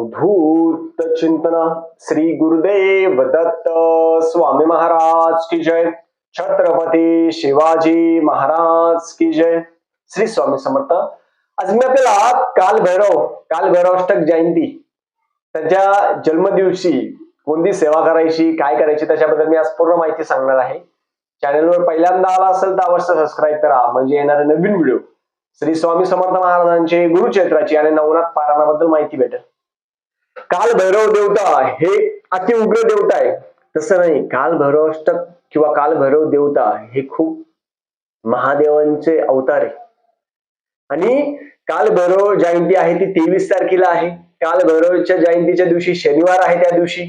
अवधूत चिंतन श्री गुरुदेव दत्त स्वामी महाराज की जय. छत्रपती शिवाजी महाराज की जय. श्री स्वामी समर्थ. आज मी आपल्याला काल भैरव काल भैरवाष्टक जयंती त्याच्या जन्मदिवशी कोणती सेवा करायची काय करायची त्याच्याबद्दल मी आज पूर्ण माहिती सांगणार आहे. चॅनलवर पहिल्यांदा आला असेल तर अवश्य सबस्क्राईब करा. म्हणजे येणारे नवीन व्हिडिओ श्री स्वामी समर्थ महाराजांचे गुरुक्षेत्राची आणि नवनाथ पारायणाबद्दल माहिती भेटेल. काल भैरव देवता हे अति उग्र देवता आहे. तसं नाही काल भैरवाष्टक किंवा काल भैरव देवता हे खूप महादेवांचे अवतार आहे. आणि काल भैरव जयंती आहे ती तेवीस तारखेला आहे. काल भैरवच्या जयंतीच्या दिवशी शनिवार आहे त्या दिवशी.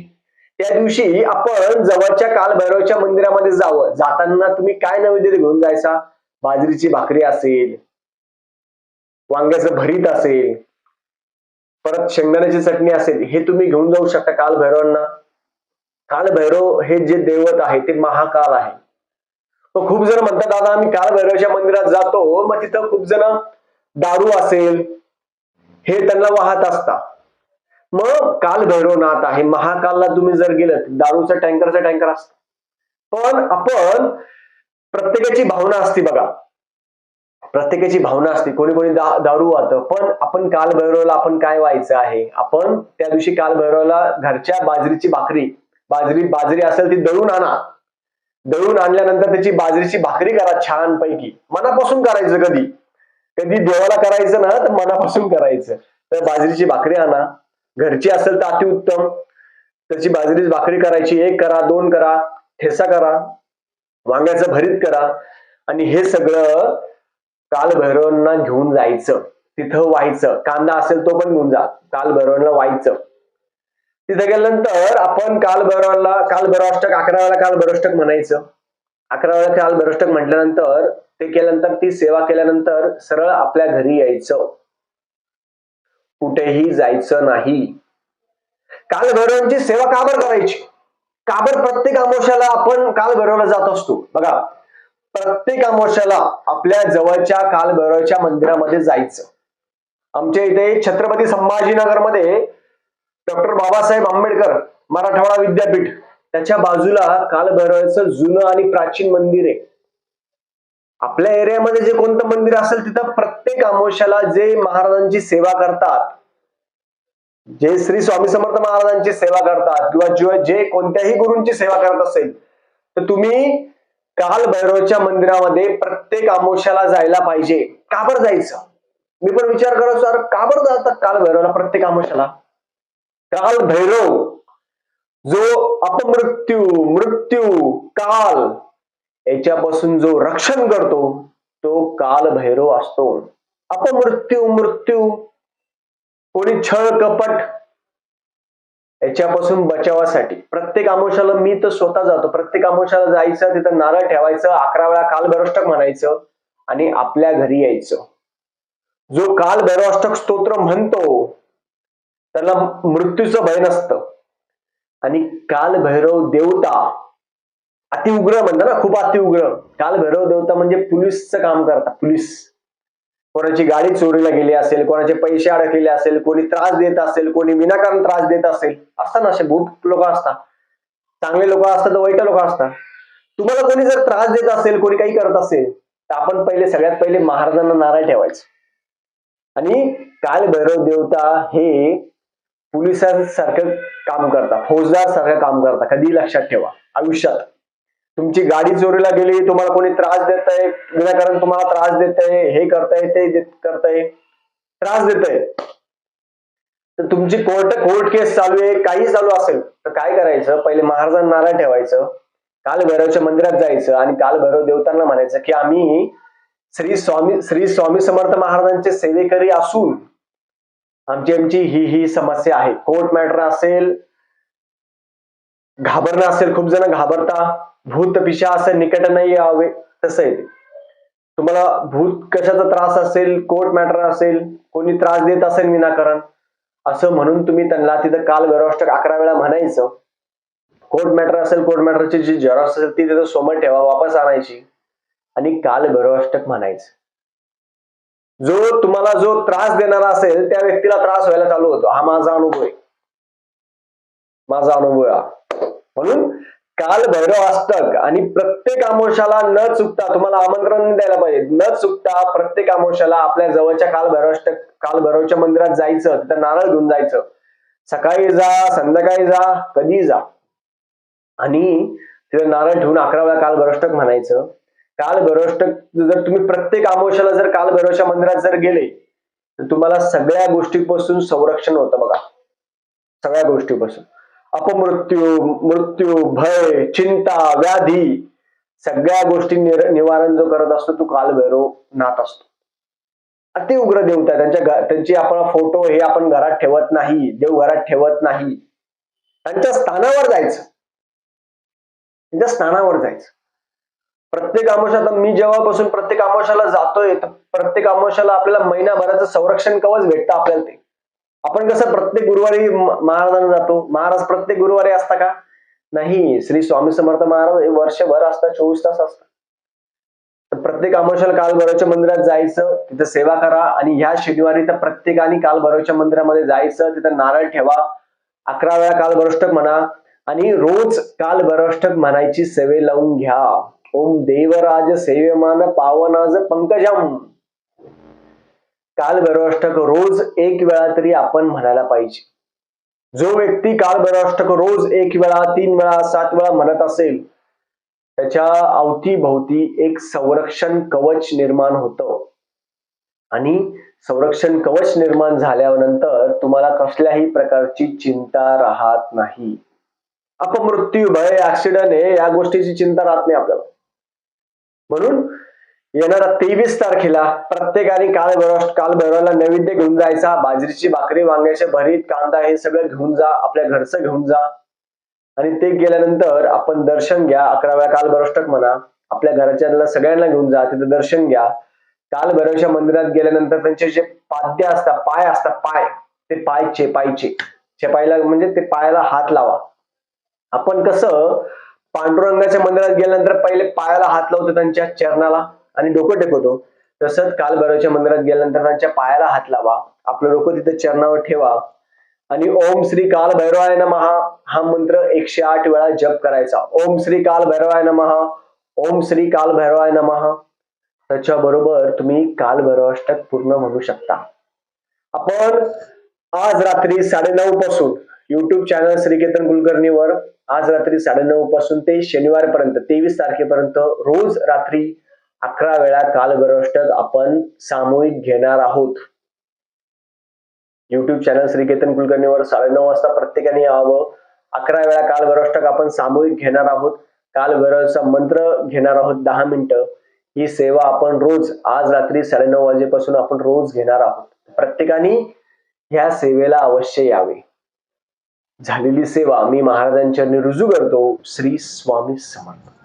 त्या दिवशी आपण जवळच्या काल भैरवच्या मंदिरामध्ये जावं. जाताना तुम्ही काय नैवेद्य घेऊन जायचा? बाजरीची भाकरी असेल वांग्याचं भरीत असेल परत शेंगदाण्याची चटणी असेल हे तुम्ही घेऊन जाऊ शकता कालभैरवांना कालभैरव हे जे दैवत आहे ते महाकाल आहे. मग खूप जण म्हणतात दादा आम्ही कालभैरवच्या मंदिरात जातो. हो, मग तिथं खूप जण दारू असेल हे त्यांना वाहत असतात. मग कालभैरवनाथ आहे महाकालला तुम्ही जर गेलं दारूचा टँकरचा टँकर असत. पण आपण प्रत्येकाची भावना असते बघा. प्रत्येकाची भावना असते. कोणी कोणी दा, दारू वाहतं. पण आपण कालभैरवला आपण काय व्हायचं आहे? आपण त्या दिवशी कालभैरवला घरच्या बाजरीची भाकरी बाजरी बाजरी असेल ती दळून आणा. दळून आणल्यानंतर त्याची बाजरीची भाकरी करा छान पैकी मनापासून करायचं कधी? कधी देवाला करायचं ना तर मनापासून करायचं. तर बाजरीची भाकरी आणा. घरची असेल तर अतिउत्तम. त्याची बाजरीची भाकरी करायची एक करा दोन करा ठेसा करा वांग्याचं भरीत करा. आणि हे सगळं कालभैरवांना घेऊन जायचं. तिथं व्हायचं. कांदा असेल तो पण घेऊन जा. कालभैरवांना व्हायचं. तिथे गेल्यानंतर आपण कालभैरवाला कालभैरवाष्टक अकरा वेळा कालभैरवाष्टक म्हणायचं. अकरा वेळा कालभैरवाष्टक म्हटल्यानंतर ते केल्यानंतर ती सेवा केल्यानंतर सरळ आपल्या घरी यायचं. कुठेही जायचं नाही. कालभैरवांची सेवा का बरं करायची? का बरं प्रत्येक अमोशाला आपण काल भरवला जात असतो. बघा प्रत्येक अमोशाला आपल्या जवळच्या कालभैरवच्या मंदिरामध्ये जायचं. आमच्या इथे छत्रपती संभाजीनगरमध्ये डॉक्टर बाबासाहेब आंबेडकर मराठवाडा विद्यापीठ त्याच्या बाजूला कालभैरवाचं जुनं आणि प्राचीन मंदिर आहे. आपल्या एरियामध्ये जे कोणतं मंदिर असेल तिथं प्रत्येक अमोशाला जे महाराजांची सेवा करतात जे श्री स्वामी समर्थ महाराजांची सेवा करतात किंवा जे- जे कोणत्याही गुरूंची सेवा करत असेल तर तुम्ही काल भैरवच्या मंदिरामध्ये प्रत्येक आमोशाला जायला पाहिजे. का बरं जायचं? मी पण विचार करत सर का बरं जातात काल भैरवला प्रत्येक अमोशाला काल भैरव जो अपमृत्यू मृत्यू काल याच्यापासून जो रक्षण करतो तो काल भैरव असतो. अपमृत्यू मृत्यू. कोणी छळ कपट याच्यापासून बचावासाठी. प्रत्येक आमोशाला मी तर स्वतः जातो. प्रत्येक आमोशाला जायचं तिथं नारळ ठेवायचं अकरा वेळा काल भैरवष्टक म्हणायचं आणि आपल्या घरी यायचं. जो काल भैरवाष्टक स्तोत्र म्हणतो त्याला मृत्यूचं भय नसतं. आणि काल भैरव देवता अतिउग्र म्हणतात ना खूप अतिउग्र. काल भैरव देवता म्हणजे पोलीसचं काम करतात पोलीस. कोणाची गाडी चोरीला गेली असेल कोणाचे पैसे अडकलेले असेल कोणी त्रास देत असेल कोणी विनाकारण त्रास देत असेल असतात ना असे भूप लोक असतात. चांगले लोक असतात तर वाईट लोक असतात. तुम्हाला कोणी जर त्रास देत असेल कोणी काही करत असेल तर आपण पहिले सगळ्यात पहिले महाराजांना नाराज ठेवायचं. आणि काल भैरव देवता हे पोलिसांसारखं काम करता फौजदार सारखं काम करता कधी लक्षात ठेवा. आयुष्यात. तुमची गाडी चोरीला गेली तुम्हाला कोणी त्रास देत आहे विनाकारण तुम्हाला त्रास देत आहे हे करताय ते करताय त्रास देत आहे तर तुमची कोर्ट कोर्ट केस चालू आहे काही चालू असेल तर काय करायचं? पहिले महाराजांना नारळ ठेवायचं काल भैरवच्या मंदिरात जायचं आणि काल भैरव देवतांना म्हणायचं की आम्ही श्री स्वामी श्री स्वामी समर्थ महाराजांचे सेवेकरी असून आमची आमची ही ही समस्या आहे. कोर्ट मॅटर असेल घाबरणं असेल खूप जण घाबरता भूत पिशा असं निकट नाही यावे तसं आहे तुम्हाला भूत कशाचा त्रास असेल कोर्ट मॅटर असेल कोणी त्रास देत असेल विनाकारण असं म्हणून तुम्ही त्यांना तिथं काल गौरवाष्टक अकरा वेळा म्हणायचं. कोर्ट मॅटर असेल कोर्ट मॅटरची जी झेरॉक्स असेल ती तिथं समोर ठेवा वापस आणायची. आणि काल भैरवाष्टक म्हणायचं. जो तुम्हाला जो त्रास देणारा असेल त्या व्यक्तीला त्रास व्हायला चालू होतो. हा माझा अनुभव आहे. माझा अनुभव हा. म्हणून काल भैरव अष्टक आणि प्रत्येक आमोशाला न चुकता तुम्हाला आमंत्रण द्यायला पाहिजे. न चुकता प्रत्येक आमोशाला आपल्या जवळच्या काल भैरव अष्टक काल भैरवच्या मंदिरात जायचं तिथं नारळ घेऊन जायचं. सकाळी जा संध्याकाळी जा कधी जा. आणि तिथं नारळ ठेवून अकरा वेळा काल भैरवष्टक म्हणायचं. काल भैरवष्टक जर तुम्ही प्रत्येक आमोशाला जर काल भैरवच्या मंदिरात जर गेले तर तुम्हाला सगळ्या गोष्टीपासून संरक्षण होतं बघा. सगळ्या गोष्टीपासून. अपमृत्यू मृत्यू भय चिंता व्याधी सगळ्या गोष्टी निर- निवारण जो करत असतो तो कालभैरव नाथ असतो. अति उग्र देवता त्यांच्या त्यांची आपण फोटो हे आपण घरात ठेवत नाही देव घरात ठेवत नाही. त्यांच्या स्थानावर जायचं. त्यांच्या स्थानावर जायचं. प्रत्येक आमोशात मी जेव्हापासून प्रत्येक आमोशाला जातोय तर प्रत्येक आमोशाला आपल्याला महिनाभराचं संरक्षण कवच भेटतं आपल्याला ते. आपण कसं प्रत्येक गुरुवारी महाराजांना जातो. महाराज प्रत्येक गुरुवारी असता का? नाही. श्री स्वामी समर्थ महाराज हे वर्षभर असतात चोवीस तास असतात. तर प्रत्येक काल कालभैरवच्या मंदिरात जायचं तिथं सेवा करा आणि ह्या शनिवारी तर प्रत्येकाने कालभैरवच्या मंदिरामध्ये जायचं तिथं नारळ ठेवा अकरा वेळा कालभैरवष्टक म्हणा आणि रोज कालभैरवष्टक म्हणायची सेवे लावून घ्या. ओम देवराज सेवेमान पावनाज पंकजम. काल भैरवाष्टक रोज एक वेळा तरी आपण म्हणायला पाहिजे. जो व्यक्ती काल भैरवाष्टक रोज एक वेळा तीन वेळा सात वेळा म्हणत असेल त्याच्या अवतीभोवती एक संरक्षण कवच निर्माण होतं. आणि संरक्षण कवच निर्माण झाल्यानंतर तुम्हाला कसल्याही प्रकारची चिंता राहत नाही. अपमृत्यू भय ऍक्सिडेंट हे या गोष्टीची चिंता राहत नाही आपल्याला. म्हणून येणाऱ्या तेवीस तारखेला प्रत्येकाने काल भैरव काल भैरवाला नैवेद्य घेऊन जायचा. बाजरीची भाकरी वांग्याचे भरीत कांदा हे सगळं घेऊन जा. आपल्या घरचं घेऊन जा. आणि ते गेल्यानंतर आपण दर्शन घ्या. अकराव्या काल भैरवष्टक म्हणा. आपल्या घराच्या सगळ्यांना घेऊन जा. तिथं दर्शन घ्या. काल भैरवच्या मंदिरात गेल्यानंतर त्यांचे जे पाद्य असतात पाय असतात पाय. ते पाय पायचे चेपायला म्हणजे ते पायाला हात लावा. आपण कसं पांडुरंगाच्या मंदिरात गेल्यानंतर पहिले पायाला हात लावतो त्यांच्या चरणाला. आणि डोकं टेकवतो. तसंच काल भैरवच्या मंदिरात गेल्यानंतर त्यांच्या पायाला हात लावा. आपलं डोकं तिथे चरणावर ठेवा. आणि ओम श्री काल भैरवाय नमहा हा मंत्र एकशे आठ वेळा जप करायचा. ओम श्री काल भैरवाय नमहा ओम श्री काल भैरवाय नमहा त्याच्याबरोबर तुम्ही काल भैरवाष्टक पूर्ण म्हणू शकता. आपण आज रात्री साडेनऊ पासून युट्यूब चॅनल श्रीकेतन कुलकर्णीवर आज रात्री साडेनऊ पासून ते शनिवारपर्यंत तेवीस तारखेपर्यंत रोज रात्री अकरा वेळा कालभैरवाष्टक आपण सामूहिक घेणार आहोत. युट्यूब चॅनल श्रीकेतन कुलकर्णीवर साडेनऊ वाजता प्रत्येकाने यावं. अकरा वेळा कालभैरवाष्टक आपण सामूहिक घेणार आहोत. कालगरचा मंत्र घेणार आहोत दहा मिनिटं. ही सेवा आपण रोज आज रात्री साडेनऊ वाजेपासून आपण रोज घेणार आहोत. प्रत्येकाने ह्या सेवेला अवश्य यावे. झालेली सेवा मी महाराजांच्या रुजू करतो. श्री स्वामी समर्थ.